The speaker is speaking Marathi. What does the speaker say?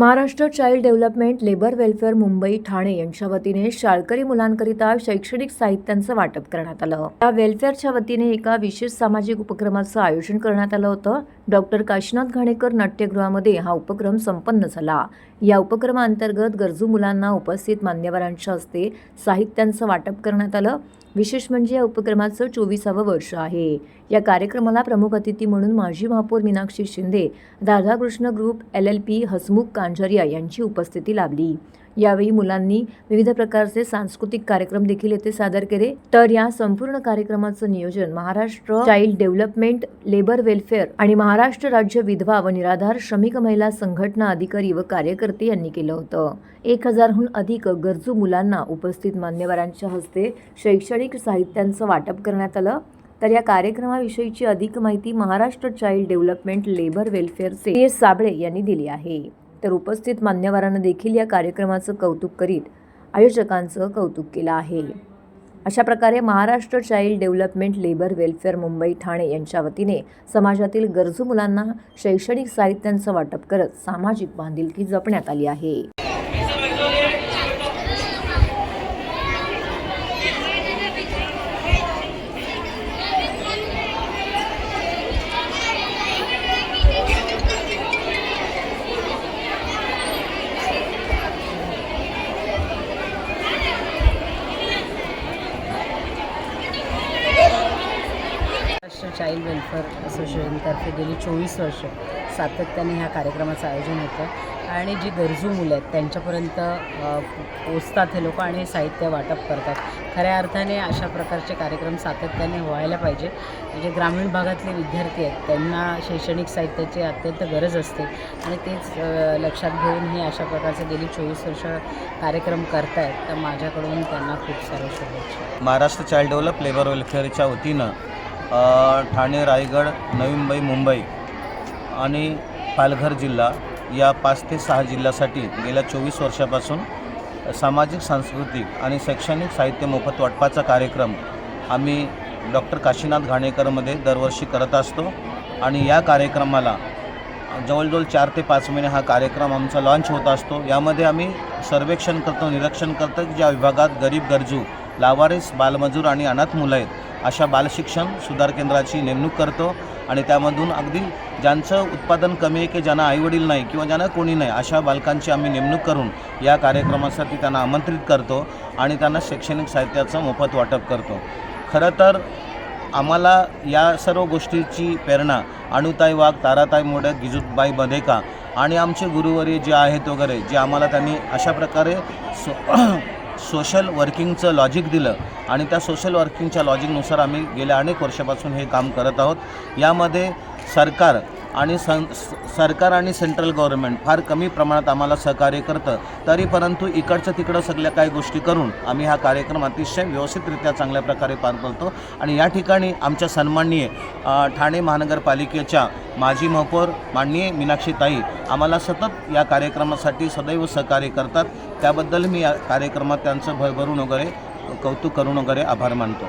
Maharashtra child development labour welfare Mumbai Thane यांच्या वतीने शाळकरी मुलांकरिता शैक्षणिक साहित्यांचं वाटप करण्यात आलं. या वेलफेअरच्या वतीने एका विशेष सामाजिक उपक्रमाचं आयोजन करण्यात आलं होतं. डॉक्टर काशीनाथ घाणेकर नाट्यगृहामध्ये हा उपक्रम संपन्न झाला. या उपक्रमाअंतर्गत गरजू मुलांना उपस्थित मान्यवरांच्या हस्ते साहित्यांचं वाटप करण्यात आलं. विशेष म्हणजे या उपक्रमाचं चोवीसावं वर्ष आहे. या कार्यक्रमाला प्रमुख अतिथी म्हणून माजी महापौर Meenakshi Shinde Radhakrishna group L L P Hasmukh Kanjariya यांची उपस्थिती लाभली. यावेळी मुलांनी विविध प्रकारचे सांस्कृतिक कार्यक्रम देखील येथे सादर केले. तर या संपूर्ण कार्यक्रमाचं नियोजन Maharashtra child development labour welfare आणि महाराष्ट्र राज्य विधवा व निराधार श्रमिक महिला संघटना अधिकारी व कार्यकर्ते यांनी केलं होतं. एक हजारहून अधिक गरजू मुलांना उपस्थित मान्यवरांच्या हस्ते शैक्षणिक साहित्यांचं वाटप करण्यात आलं. तर या कार्यक्रमाविषयीची अधिक माहिती महाराष्ट्र चाइल्ड डेव्हलपमेंट लेबर वेलफेअरचे साबळे यांनी दिली आहे. तर उपस्थित मान्यवरांना देखील या कार्यक्रमाचं कौतुक करीत आयोजकांचं कौतुक केलं आहे. अशा प्रकारे Maharashtra child development labour welfare Mumbai Thane यांच्या वतीने समाजातील गरजू मुलांना शैक्षणिक साहित्यांचं वाटप करत सामाजिक बांधिलकी जपण्यात आली आहे. चाइल्ड वेलफेअर असोसिएशनतर्फे गेली चोवीस वर्ष सातत्याने ह्या कार्यक्रमाचं आयोजन होतं. आणि जी गरजू मुलं आहेत त्यांच्यापर्यंत पोचतात हे लोक आणि साहित्य वाटप करतात. खऱ्या अर्थाने अशा प्रकारचे कार्यक्रम सातत्याने व्हायला पाहिजे. म्हणजे ग्रामीण भागातले विद्यार्थी आहेत त्यांना शैक्षणिक साहित्याची अत्यंत गरज असते. आणि तेच लक्षात घेऊन हे अशा प्रकारचे गेली चोवीस वर्ष कार्यक्रम करतायत तर माझ्याकडून त्यांना खूप साऱ्या शुभेच्छा. महाराष्ट्र चाइल्ड डेव्हलप लेबर वेलफेअरच्या वतीनं ठाणे रायगड नवी मुंबई मुंबई आणि पालघर जिल्हा या पाच ते सहा जिल्ह्यासाठी गेल्या चोवीस वर्षापासून सामाजिक सांस्कृतिक आणि शैक्षणिक साहित्य मोफत वाटपाचा कार्यक्रम आम्ही डॉक्टर काशीनाथ घाणेकरमध्ये दरवर्षी करत असतो आणि या कार्यक्रमाला जवळजवळ चार ते पाच महिने हा कार्यक्रम आमचा लॉन्च होत असतो. यामध्ये आम्ही सर्वेक्षण करतो निरीक्षण करतो की ज्या विभागात गरीब गरजू लावारिस बालमजूर आणि अनाथ मुलं आहेत अशा बालशिक्षण सुधार केंद्राची नेमणूक करतो आणि त्यामधून अगदी ज्यांचं उत्पादन कमी आहे की ज्यांना आईवडील नाही किंवा ज्यांना कोणी नाही अशा बालकांची आम्ही नेमणूक करून या कार्यक्रमासाठी त्यांना आमंत्रित करतो आणि त्यांना शैक्षणिक साहित्याचं मोफत वाटप करतो. खरं तर आम्हाला या सर्व गोष्टीची प्रेरणा अणुताई वाघ ताराताई मोडक गिजूबाई बदेका आणि आमचे गुरुवर्य जे आहेत वगैरे जे आम्हाला त्यांनी अशा प्रकारे सोशल वर्किंगचं लॉजिक दिलं आणि त्या सोशल वर्किंगच्या लॉजिकनुसार आम्ही गेल्या अनेक वर्षापासून हे काम करत आहोत. यामध्ये सरकार आणि सं स- सरकार आणि सेंट्रल गव्हर्नमेंट फार कमी प्रमाणात आम्हाला सहकार्य करतं. तरी परंतु इकडचं तिकडं सगळ्या काही गोष्टी करून आम्ही हा कार्यक्रम अतिशय व्यवस्थितरित्या चांगल्या प्रकारे पार पाडतो. आणि या ठिकाणी आमच्या सन्माननीय ठाणे महानगरपालिकेच्या माजी महापौर माननीय मीनाक्षी ताई आम्हाला सतत या कार्यक्रमासाठी सदैव सहकार्य करतात. त्याबद्दल मी या कार्यक्रमात त्यांचं भरभरून वगैरे कौतुक करून वगैरे आभार मानतो.